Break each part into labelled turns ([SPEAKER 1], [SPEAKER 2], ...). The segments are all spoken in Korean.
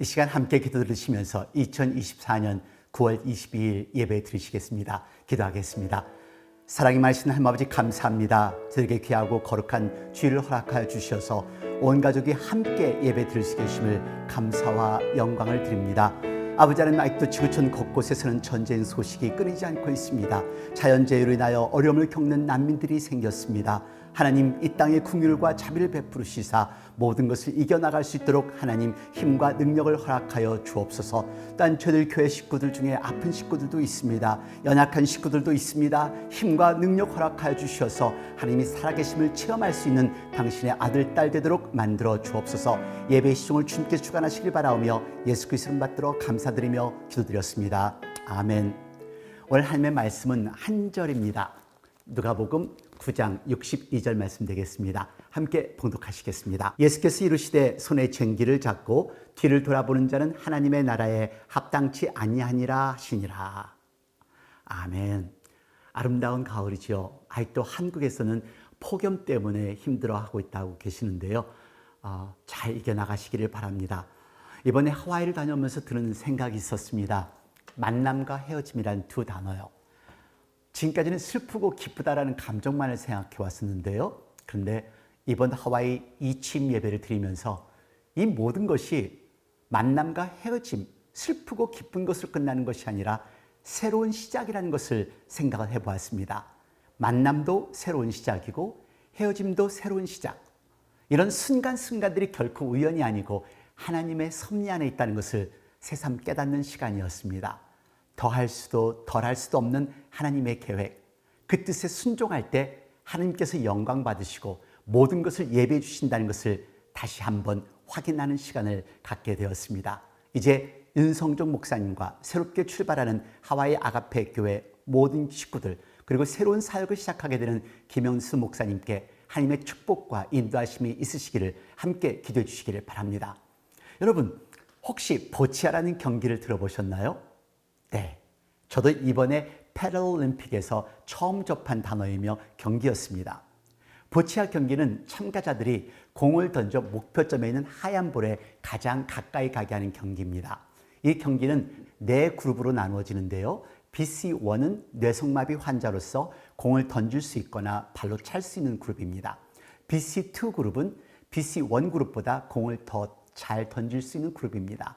[SPEAKER 1] 이 시간 함께 기도 들으시면서 2024년 9월 22일 예배 드리시겠습니다. 기도하겠습니다. 사랑이 많으신 하나님 아버지 감사합니다. 저에게 귀하고 거룩한 주일을 허락하여 주셔서 온 가족이 함께 예배 드릴 수 계심을 감사와 영광을 드립니다. 아버지 하나님 아직도 지구촌 곳곳에서는 전쟁 소식이 끊이지 않고 있습니다. 자연재해로 인하여 어려움을 겪는 난민들이 생겼습니다. 하나님 이 땅의 궁율과 자비를 베푸시사 모든 것을 이겨나갈 수 있도록 하나님 힘과 능력을 허락하여 주옵소서. 딴 저들 교회 식구들 중에 아픈 식구들도 있습니다. 연약한 식구들도 있습니다. 힘과 능력 허락하여 주셔서 하나님이 살아계심을 체험할 수 있는 당신의 아들 딸 되도록 만들어 주옵소서. 예배 시종을 주님께 주관하시길 바라오며 예수 그리스도를 받들어 감사드리며 기도드렸습니다. 아멘. 오늘 하나님의 말씀은 한 절입니다. 누가복음 9장 62절 말씀 되겠습니다. 함께 봉독하시겠습니다. 예수께서 이르시되 손에 쟁기를 잡고 뒤를 돌아보는 자는 하나님의 나라에 합당치 아니하니라 하시니라. 아멘. 아름다운 가을이죠. 아직도 한국에서는 폭염 때문에 힘들어하고 있다고 계시는데요. 어, 잘 이겨나가시기를 바랍니다. 이번에 하와이를 다녀오면서 드는 생각이 있었습니다. 만남과 헤어짐이란 두 단어요. 지금까지는 슬프고 기쁘다라는 감정만을 생각해 왔었는데요. 그런데 이번 하와이 이침 예배를 드리면서 이 모든 것이 만남과 헤어짐, 슬프고 기쁜 것으로 끝나는 것이 아니라 새로운 시작이라는 것을 생각을 해 보았습니다. 만남도 새로운 시작이고 헤어짐도 새로운 시작. 이런 순간순간들이 결코 우연이 아니고 하나님의 섭리 안에 있다는 것을 새삼 깨닫는 시간이었습니다. 더할 수도 덜할 수도 없는 하나님의 계획, 그 뜻에 순종할 때 하나님께서 영광 받으시고 모든 것을 예배해 주신다는 것을 다시 한번 확인하는 시간을 갖게 되었습니다. 이제 윤성종 목사님과 새롭게 출발하는 하와이 아가페 교회 모든 식구들 그리고 새로운 사역을 시작하게 되는 김영수 목사님께 하나님의 축복과 인도하심이 있으시기를 함께 기도해 주시기를 바랍니다. 여러분 혹시 보치아라는 경기를 들어보셨나요? 네. 저도 이번에 패럴림픽에서 처음 접한 단어이며 경기였습니다. 보치아 경기는 참가자들이 공을 던져 목표점에 있는 하얀 볼에 가장 가까이 가게 하는 경기입니다. 이 경기는 네 그룹으로 나누어지는데요. BC1은 뇌성마비 환자로서 공을 던질 수 있거나 발로 찰 수 있는 그룹입니다. BC2 그룹은 BC1 그룹보다 공을 더 잘 던질 수 있는 그룹입니다.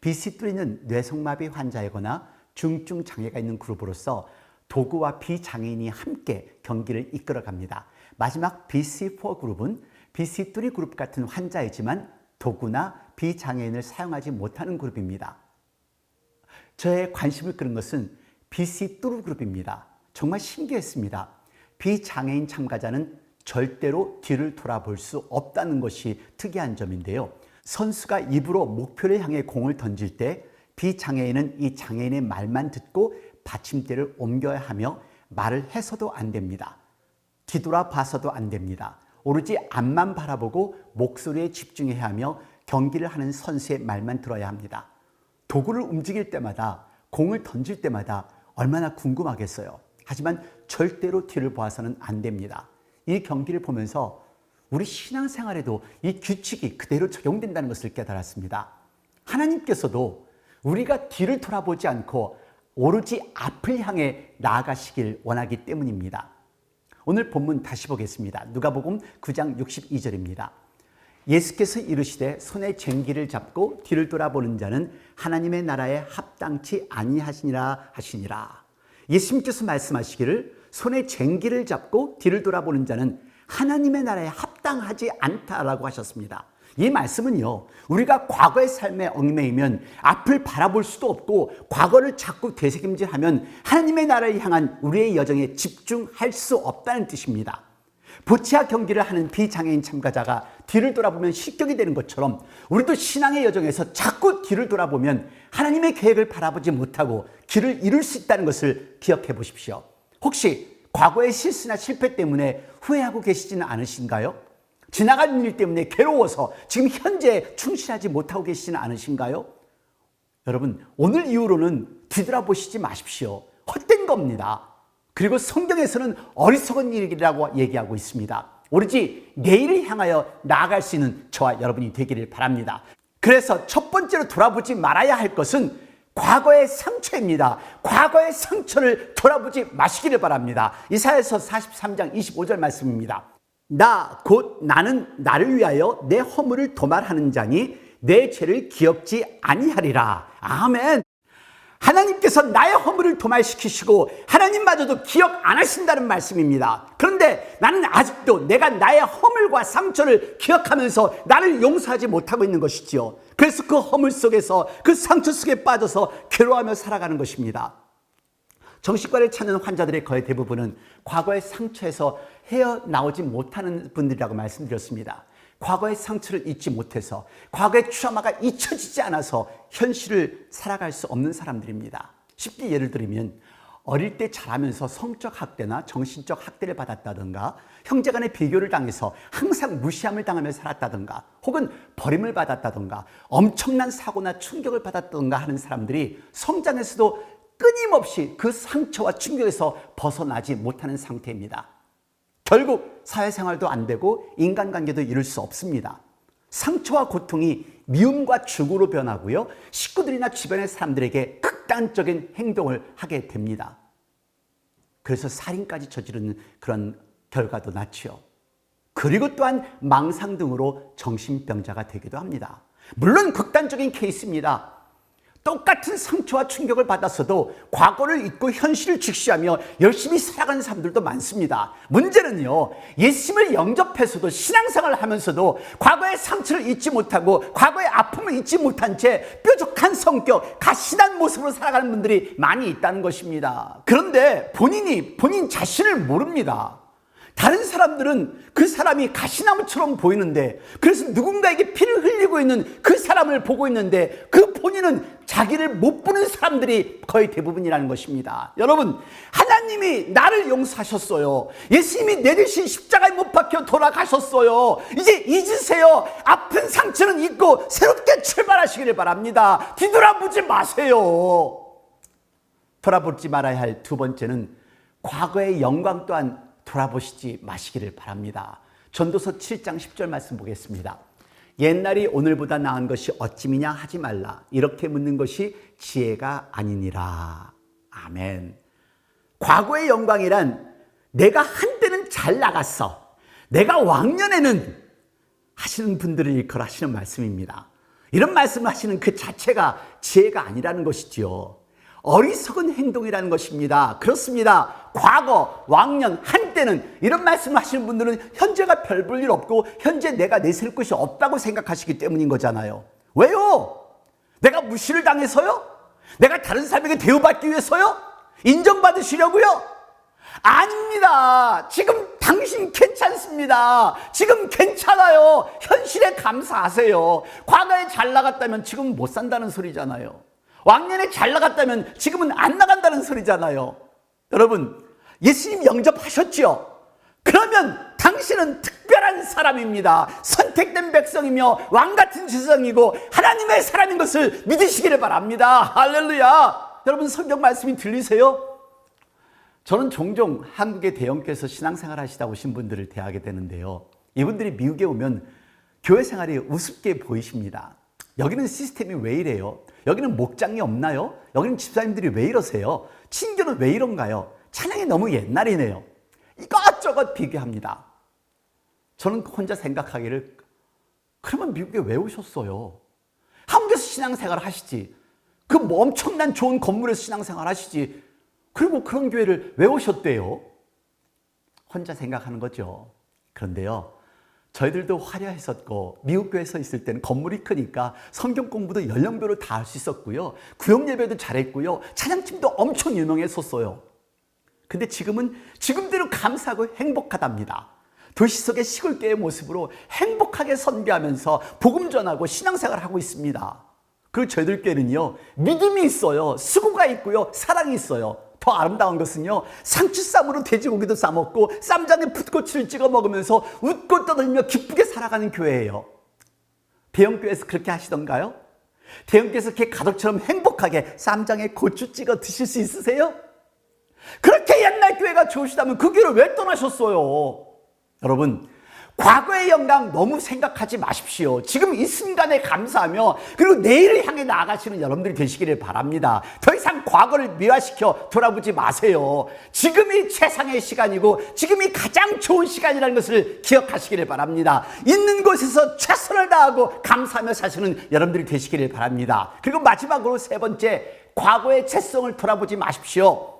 [SPEAKER 1] BC3는 뇌성마비 환자이거나 중증 장애가 있는 그룹으로서 도구와 비장애인이 함께 경기를 이끌어 갑니다. 마지막 BC4 그룹은 BC3 그룹 같은 환자이지만 도구나 비장애인을 사용하지 못하는 그룹입니다. 저의 관심을 끄는 것은 BC2 그룹입니다. 정말 신기했습니다. 비장애인 참가자는 절대로 뒤를 돌아볼 수 없다는 것이 특이한 점인데요. 선수가 입으로 목표를 향해 공을 던질 때 비장애인은 이 장애인의 말만 듣고 받침대를 옮겨야 하며 말을 해서도 안 됩니다. 뒤돌아 봐서도 안 됩니다. 오로지 앞만 바라보고 목소리에 집중해야 하며 경기를 하는 선수의 말만 들어야 합니다. 도구를 움직일 때마다 공을 던질 때마다 얼마나 궁금하겠어요. 하지만 절대로 뒤를 보아서는 안 됩니다. 이 경기를 보면서 우리 신앙생활에도 이 규칙이 그대로 적용된다는 것을 깨달았습니다. 하나님께서도 우리가 뒤를 돌아보지 않고 오로지 앞을 향해 나아가시길 원하기 때문입니다. 오늘 본문 다시 보겠습니다. 누가복음 9장 62절입니다. 예수께서 이르시되 손에 쟁기를 잡고 뒤를 돌아보는 자는 하나님의 나라에 합당치 아니하시니라 하시니라. 예수님께서 말씀하시기를 손에 쟁기를 잡고 뒤를 돌아보는 자는 하나님의 나라에 합당하지 않다라고 하셨습니다. 이 말씀은요, 우리가 과거의 삶에 얽매이면 앞을 바라볼 수도 없고 과거를 자꾸 되새김질 하면 하나님의 나라를 향한 우리의 여정에 집중할 수 없다는 뜻입니다. 보치아 경기를 하는 비장애인 참가자가 뒤를 돌아보면 실격이 되는 것처럼 우리도 신앙의 여정에서 자꾸 뒤를 돌아보면 하나님의 계획을 바라보지 못하고 길을 잃을 수 있다는 것을 기억해 보십시오. 혹시 과거의 실수나 실패 때문에 후회하고 계시지는 않으신가요? 지나간 일 때문에 괴로워서 지금 현재 충실하지 못하고 계시지는 않으신가요? 여러분, 오늘 이후로는 뒤돌아보시지 마십시오. 헛된 겁니다. 그리고 성경에서는 어리석은 일이라고 얘기하고 있습니다. 오로지 내일을 향하여 나아갈 수 있는 저와 여러분이 되기를 바랍니다. 그래서 첫 번째 번째로 돌아보지 말아야 할 것은 과거의 상처입니다. 과거의 상처를 돌아보지 마시기를 바랍니다. 이사야서 43장 25절 말씀입니다. 나 곧 나는 나를 위하여 내 허물을 도말하는 자니 내 죄를 기억지 아니하리라. 아멘. 하나님께서 나의 허물을 도말시키시고 하나님마저도 기억 안 하신다는 말씀입니다. 그런데 나는 아직도 내가 나의 허물과 상처를 기억하면서 나를 용서하지 못하고 있는 것이지요. 그래서 그 허물 속에서 그 상처 속에 빠져서 괴로워하며 살아가는 것입니다. 정신과를 찾는 환자들의 거의 대부분은 과거의 상처에서 헤어나오지 못하는 분들이라고 말씀드렸습니다. 과거의 상처를 잊지 못해서 과거의 트라우마가 잊혀지지 않아서 현실을 살아갈 수 없는 사람들입니다. 쉽게 예를 들면 어릴 때 자라면서 성적 학대나 정신적 학대를 받았다든가 형제 간의 비교를 당해서 항상 무시함을 당하며 살았다든가 혹은 버림을 받았다든가 엄청난 사고나 충격을 받았다든가 하는 사람들이 성장에서도 끊임없이 그 상처와 충격에서 벗어나지 못하는 상태입니다. 결국 사회생활도 안 되고 인간관계도 이룰 수 없습니다. 상처와 고통이 미움과 죽으로 변하고요. 식구들이나 주변의 사람들에게 극단적인 행동을 하게 됩니다. 그래서 살인까지 저지르는 그런 결과도 낳지요. 그리고 또한 망상 등으로 정신병자가 되기도 합니다. 물론 극단적인 케이스입니다. 똑같은 상처와 충격을 받았어도 과거를 잊고 현실을 직시하며 열심히 살아가는 사람들도 많습니다. 문제는요, 예수님을 영접해서도 신앙생활을 하면서도 과거의 상처를 잊지 못하고 과거의 아픔을 잊지 못한 채 뾰족한 성격, 가신한 모습으로 살아가는 분들이 많이 있다는 것입니다. 그런데 본인이 본인 자신을 모릅니다. 다른 사람들은 그 사람이 가시나무처럼 보이는데 그래서 누군가에게 피를 흘리고 있는 그 사람을 보고 있는데 그 본인은 자기를 못 보는 사람들이 거의 대부분이라는 것입니다. 여러분, 하나님이 나를 용서하셨어요. 예수님이 내 대신 십자가에 못 박혀 돌아가셨어요. 이제 잊으세요. 아픈 상처는 잊고 새롭게 출발하시기를 바랍니다. 뒤돌아보지 마세요. 돌아보지 말아야 할 두 번째는 과거의 영광 또한 돌아보시지 마시기를 바랍니다. 전도서 7장 10절 말씀 보겠습니다. 옛날이 오늘보다 나은 것이 어찌미냐 하지 말라. 이렇게 묻는 것이 지혜가 아니니라. 아멘. 과거의 영광이란 내가 한때는 잘 나갔어. 내가 왕년에는 하시는 분들을 일컬어 하시는 말씀입니다. 이런 말씀을 하시는 그 자체가 지혜가 아니라는 것이지요. 어리석은 행동이라는 것입니다. 그렇습니다. 과거, 왕년, 한때는 이런 말씀을 하시는 분들은 현재가 별 볼 일 없고 현재 내가 내세울 것이 없다고 생각하시기 때문인 거잖아요. 왜요? 내가 무시를 당해서요? 내가 다른 사람에게 대우받기 위해서요? 인정받으시려고요? 아닙니다. 지금 당신 괜찮습니다. 지금 괜찮아요. 현실에 감사하세요. 과거에 잘 나갔다면 지금 못 산다는 소리잖아요. 왕년에 잘 나갔다면 지금은 안 나간다는 소리잖아요. 여러분, 예수님 영접하셨지요? 그러면 당신은 특별한 사람입니다. 선택된 백성이며 왕 같은 지성이고 하나님의 사람인 것을 믿으시기를 바랍니다. 할렐루야. 여러분 성경 말씀이 들리세요? 저는 종종 한국의 대형교회에서 신앙생활 하시다 오신 분들을 대하게 되는데요. 이분들이 미국에 오면 교회 생활이 우습게 보이십니다. 여기는 시스템이 왜 이래요? 여기는 목장이 없나요? 여기는 집사님들이 왜 이러세요? 친교는 왜 이런가요? 찬양이 너무 옛날이네요. 이것저것 비교합니다. 저는 혼자 생각하기를 그러면 미국에 왜 오셨어요? 한국에서 신앙생활 하시지. 그 뭐 엄청난 좋은 건물에서 신앙생활 하시지. 그리고 그런 교회를 왜 오셨대요? 혼자 생각하는 거죠. 그런데요. 저희들도 화려했었고 미국 교회에서 있을 때는 건물이 크니까 성경 공부도 연령별로 다 할 수 있었고요. 구역 예배도 잘했고요. 찬양팀도 엄청 유명했었어요. 근데 지금은 지금대로 감사하고 행복하답니다. 도시 속의 시골교의 모습으로 행복하게 선교하면서 복음 전하고 신앙생활을 하고 있습니다. 그리고 저희들 교회는요, 믿음이 있어요. 수고가 있고요. 사랑이 있어요. 더 아름다운 것은요, 상추쌈으로 돼지고기도 싸먹고, 쌈장에 풋고추를 찍어 먹으면서 웃고 떠들며 기쁘게 살아가는 교회예요. 대형교회에서 그렇게 하시던가요? 대형교회에서 그렇게 가족처럼 행복하게 쌈장에 고추 찍어 드실 수 있으세요? 그렇게 옛날 교회가 좋으시다면 그 교회를 왜 떠나셨어요? 여러분, 과거의 영광 너무 생각하지 마십시오. 지금 이 순간에 감사하며 그리고 내일을 향해 나아가시는 여러분들이 되시기를 바랍니다. 더 이상 과거를 미화시켜 돌아보지 마세요. 지금이 최상의 시간이고 지금이 가장 좋은 시간이라는 것을 기억하시기를 바랍니다. 있는 곳에서 최선을 다하고 감사하며 사시는 여러분들이 되시기를 바랍니다. 그리고 마지막으로 세 번째, 과거의 죄성을 돌아보지 마십시오.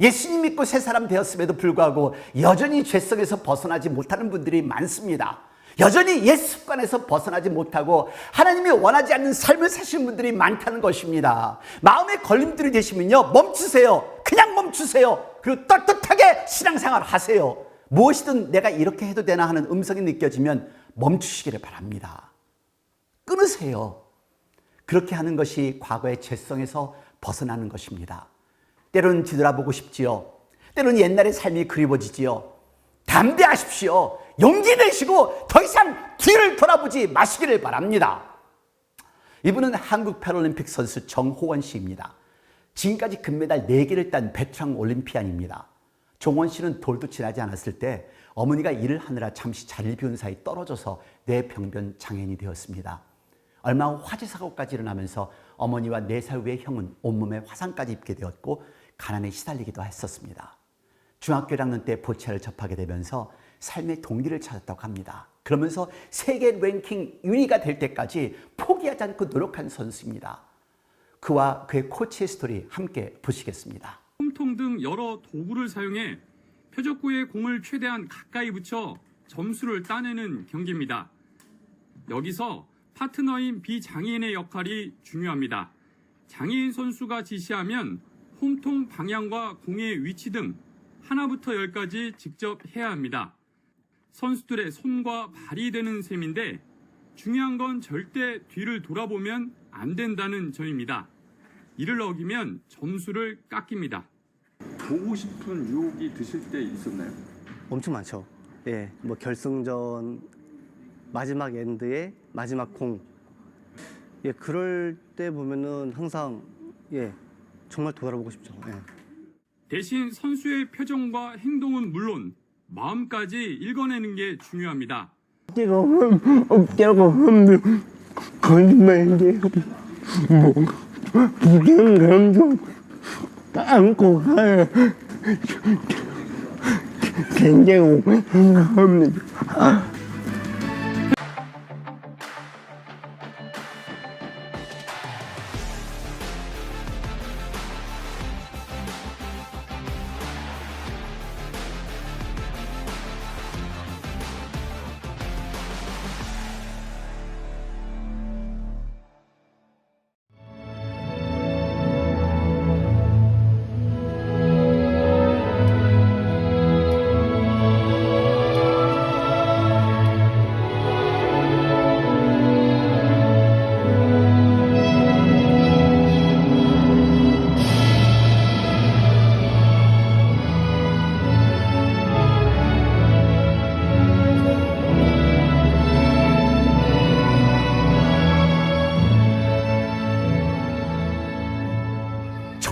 [SPEAKER 1] 예수님 믿고 새 사람 되었음에도 불구하고 여전히 죄성에서 벗어나지 못하는 분들이 많습니다. 여전히 옛 습관에서 벗어나지 못하고 하나님이 원하지 않는 삶을 사시는 분들이 많다는 것입니다. 마음에 걸림돌이 되시면요. 멈추세요. 그냥 멈추세요. 그리고 떳떳하게 신앙생활 하세요. 무엇이든 내가 이렇게 해도 되나 하는 음성이 느껴지면 멈추시기를 바랍니다. 끊으세요. 그렇게 하는 것이 과거의 죄성에서 벗어나는 것입니다. 때로는 뒤돌아보고 싶지요. 때로는 옛날의 삶이 그리워지지요. 담대하십시오. 용기 내시고 더 이상 뒤를 돌아보지 마시기를 바랍니다. 이분은 한국 패럴림픽 선수 정호원 씨입니다. 지금까지 금메달 4개를 딴 베테랑 올림피안입니다. 정원 씨는 돌도 지나지 않았을 때 어머니가 일을 하느라 잠시 자리를 비운 사이 떨어져서 뇌병변 장애인이 되었습니다. 얼마 후 화재 사고까지 일어나면서 어머니와 4살 외의 형은 온몸에 화상까지 입게 되었고 가난에 시달리기도 했었습니다. 중학교 1학년 때 보채를 접하게 되면서 삶의 동기를 찾았다고 합니다. 그러면서 세계 랭킹 1위가 될 때까지 포기하지 않고 노력한 선수입니다. 그와 그의 코치의 스토리 함께 보시겠습니다.
[SPEAKER 2] 홈통 등 여러 도구를 사용해 표적구의 공을 최대한 가까이 붙여 점수를 따내는 경기입니다. 여기서 파트너인 비장애인의 역할이 중요합니다. 장애인 선수가 지시하면 홈통 방향과 공의 위치 등 하나부터 열까지 직접 해야 합니다. 선수들의 손과 발이 되는 셈인데 중요한 건 절대 뒤를 돌아보면 안 된다는 점입니다. 이를 어기면 점수를 깎입니다.
[SPEAKER 3] 보고 싶은 유혹이 드실 때 있었나요?
[SPEAKER 4] 엄청 많죠. 예, 뭐 결승전 마지막 엔드의 마지막 공. 예, 그럴 때 보면은 항상 예, 정말 돌아보고 싶죠. 예.
[SPEAKER 2] 대신 선수의 표정과 행동은 물론 마음까지 읽어내는 게 중요합니다.
[SPEAKER 5] 지금 없다고 하면 거짓말이에요. 뭐 부정감정 안고 가야 된다고 생각합니다.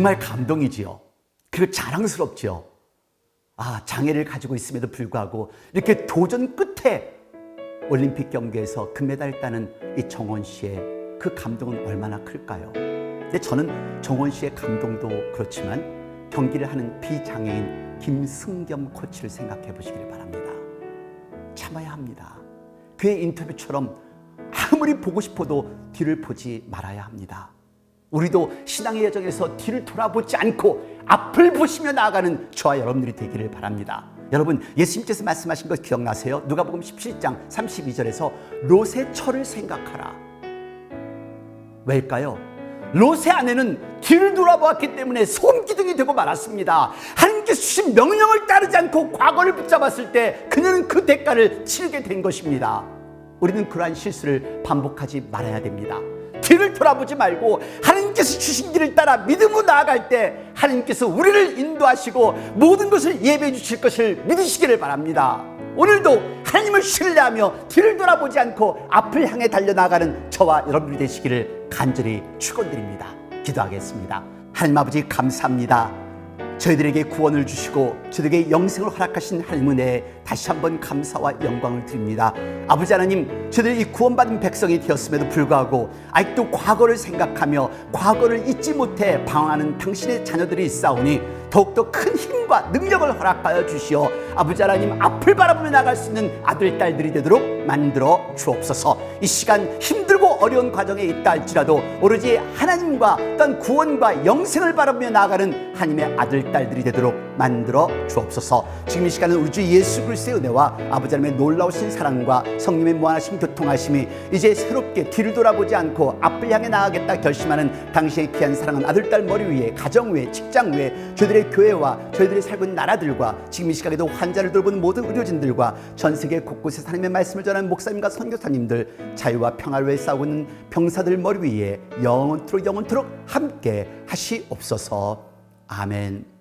[SPEAKER 1] 정말 감동이지요. 그리고 자랑스럽지요. 아, 장애를 가지고 있음에도 불구하고 이렇게 도전 끝에 올림픽 경기에서 금메달을 따는 이 정원 씨의 그 감동은 얼마나 클까요? 근데 저는 정원 씨의 감동도 그렇지만 경기를 하는 비장애인 김승겸 코치를 생각해 보시길 바랍니다. 참아야 합니다. 그의 인터뷰처럼 아무리 보고 싶어도 뒤를 보지 말아야 합니다. 우리도 신앙의 여정에서 뒤를 돌아보지 않고 앞을 보시며 나아가는 저와 여러분들이 되기를 바랍니다. 여러분 예수님께서 말씀하신 거 기억나세요? 누가복음 17장 32절에서 롯의 철을 생각하라. 왜일까요? 롯의 아내는 뒤를 돌아보았기 때문에 소음기둥이 되고 말았습니다. 하나님께서 주신 명령을 따르지 않고 과거를 붙잡았을 때 그녀는 그 대가를 치르게 된 것입니다. 우리는 그러한 실수를 반복하지 말아야 됩니다. 뒤를 돌아보지 말고 하나님께서 주신 길을 따라 믿음으로 나아갈 때 하나님께서 우리를 인도하시고 모든 것을 예배해 주실 것을 믿으시기를 바랍니다. 오늘도 하나님을 신뢰하며 뒤를 돌아보지 않고 앞을 향해 달려나가는 저와 여러분이 되시기를 간절히 축원드립니다. 기도하겠습니다. 하나님 아버지 감사합니다. 저희들에게 구원을 주시고 저희들에게 영생을 허락하신 하나님 은혜에 다시 한번 감사와 영광을 드립니다. 아버지 하나님, 저희들이 이 구원받은 백성이 되었음에도 불구하고 아직도 과거를 생각하며 과거를 잊지 못해 방황하는 당신의 자녀들이 있사오니 더욱더 큰 힘과 능력을 허락하여 주시어 아버지 하나님 앞을 바라보며 나갈 수 있는 아들 딸들이 되도록 만들어 주옵소서. 이 시간 힘들고 어려운 과정에 있다 할지라도 오로지 하나님과 어떤 구원과 영생을 바라보며 나아가는 하나님의 아들 딸들이 되도록 만들어 주옵소서. 지금 이 시간은 우리 주 예수 그리스도의 은혜와 아버지 하나님의 놀라우신 사랑과 성령의 무한하신 교통하심이 이제 새롭게 뒤를 돌아보지 않고 앞을 향해 나아가겠다 결심하는 당신의 귀한 사랑은 아들 딸 머리 위에 가정 위에 직장 위에 저희들의 교회와 저희들이 살고 있는 나라들과 지금 이 시간에도 환자를 돌보는 모든 의료진들과 전 세계 곳곳에 하나님의 말씀을 전하는 목사님과 선교사님들 자유와 평화를 위해 싸우고 있는 병사들 머리 위에 영원토록 영원토록 함께 하시옵소서 아멘.